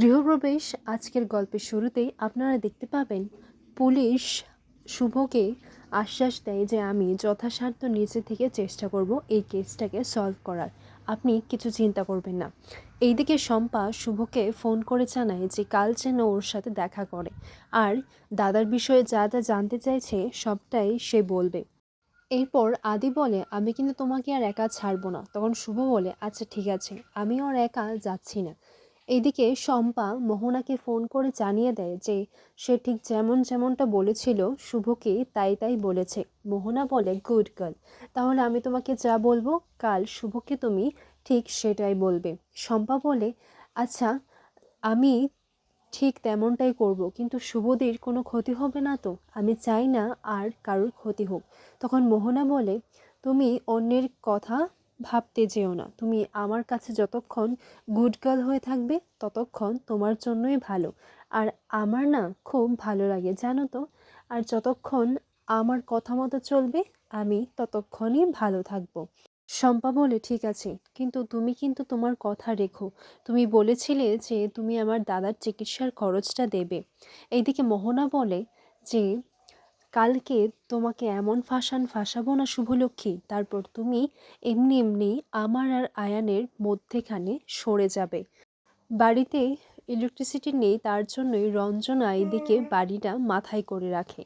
গৃহপ্রবেশ আজকের গল্পের শুরুতেই আপনারা দেখতে পাবেন পুলিশ শুভকে আশ্বাস দেয় যে আমি যথাসাধ্য নিচে থেকে চেষ্টা করব এই কেসটাকে সলভ করার। আপনি কিছু চিন্তা করবেন না। এইদিকে শম্পা শুভকে ফোন করে জানায় যে কাল যেন ওর সাথে দেখা করে। আর দাদার বিষয়ে যা যা জানতে চাইছে সবটাই সে বলবে। এরপর আদি বলে, আমি কিন্তু তোমাকে আর একা ছাড়বো না। তখন শুভ বলে আচ্ছা ঠিক আছে। আমি আর একা যাচ্ছি না। এদিকে শম্পা মোহনাকে ফোন করে জানিয়ে দেয় যে সে ঠিক যেমন যেমনটা বলেছিল, শুভকে তাই তাই বলেছে। মোহনা বলে, গুড গার্ল, তাহলে আমি তোমাকে যা বলব, কাল শুভকে তুমি ঠিক সেটাই বলবে। শম্পা বলে আচ্ছা আমি ঠিক তেমনটাই করব, কিন্তু শুভদের কোনো ক্ষতি হবে না তো? আমি চাই না আর কারোর ক্ষতি হোক। তখন মোহনা বলে, তুমি অন্যের কথা ভাবতে যেও না। তুমি আমার কাছে যতক্ষণ গুড গার্ল হয়ে থাকবে, ততক্ষণ তোমার জন্যই ভালো। আর আমার না খুব ভালো লাগে, জানো তো? আর যতক্ষণ আমার কথা মতো চলবে, আমি ততক্ষণই ভালো থাকব। শম্পা বলে, ঠিক আছে, কিন্তু তুমি কিন্তু তোমার কথা রেখো। তুমি বলেছিলে যে তুমি আমার দাদার চিকিৎসার খরচটা দেবে। এইদিকে মোহনা বলে যে কালকে তোমাকে এমন ফাঁসান ফাঁসাবো না, শুভলক্ষ্মী। তারপর তুমি এমনি এমনি আমার আর আয়ানের মধ্যেখানে সরে যাবে। বাড়িতে ইলেকট্রিসিটি নেই, তার জন্যই রঞ্জনা এদিকে বাড়িটা মাথায় করে রাখে।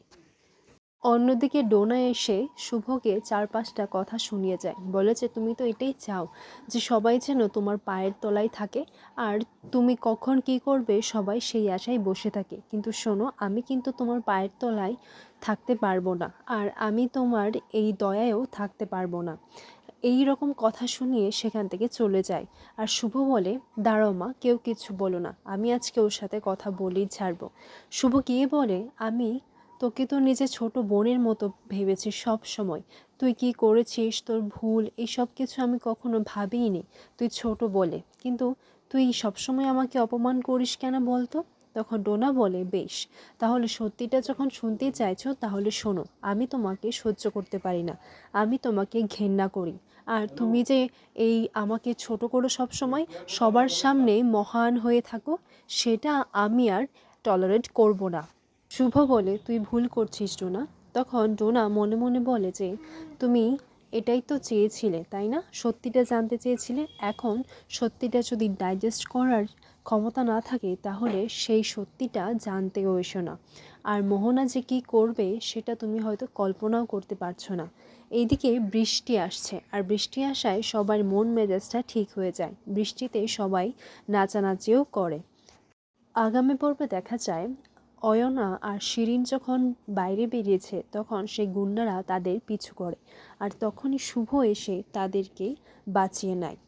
অন্যদিকে ডোনা এসে শুভকে চার পাঁচটা কথা শুনিয়ে যায়। বলেছে তুমি তো এটাই চাও যে, সবাই যেন তোমার পায়ের তলায় থাকে আর তুমি কখন কি করবে সবাই সেই আশায় বসে থাকে। কিন্তু শোনো, আমি কিন্তু তোমার পায়ের তলায় থাকতে পারব না আর আমি তোমার এই দয়ায়ও থাকতে পারব না। এই রকম কথা শুনিয়ে সেখান থেকে চলে যায়। আর শুভ বলে, দাঁড়াও মা, কেউ কিছু বলো না। আমি আজকে ওর সাথে কথা বলেই ছাড়বো। শুভ গিয়ে বলে, আমি তোকে তো নিজে ছোট বোনের মতো ভেবেছি সব সময়। তুই কি করেছিস তোর ভুল? এই সব কিছু আমি কখনো ভাবিনি, তুই ছোট বলে। কিন্তু তুই সবসময় আমাকে অপমান করিস কেন বলতো? তখন ডোনা বলে, বেশ, তাহলে সত্যিটা যখন শুনতে চাইছো তাহলে শোনো, আমি তোমাকে সহ্য করতে পারি না। আমি তোমাকে ঘেন্না করি। আর তুমি যে এই আমাকে ছোট করো সব সময়, সবার সামনে মহান হয়ে থাকো, সেটা আমি আর টলারেট করব না। শুভ বলে তুই ভুল করছিস, ডোনা। তখন ডোনা মনে মনে বলে যে, তুমি এটাই তো চেয়েছিলে, তাই না? সত্যিটা জানতে চেয়েছিলে? এখন সত্যিটা যদি ডাইজেস্ট করার ক্ষমতা না থাকে, তাহলে সেই সত্যিটা জানতেও এসো না। আর মোহনা যে কী করবে, সেটা তুমি হয়তো কল্পনাও করতে পারছ না। এইদিকে বৃষ্টি আসছে, আর বৃষ্টি আসায় সবার মন মেজাজটা ঠিক হয়ে যায়। বৃষ্টিতে সবাই নাচানাচিও করে। আগামী পর্বে দেখা যায় অয়না আর শিরিন যখন বাইরে বেরিয়েছে, তখন সেই গুন্ডারা তাদের পিছু করে। আর তখনই শুভ এসে তাদেরকে বাঁচিয়ে নেয়।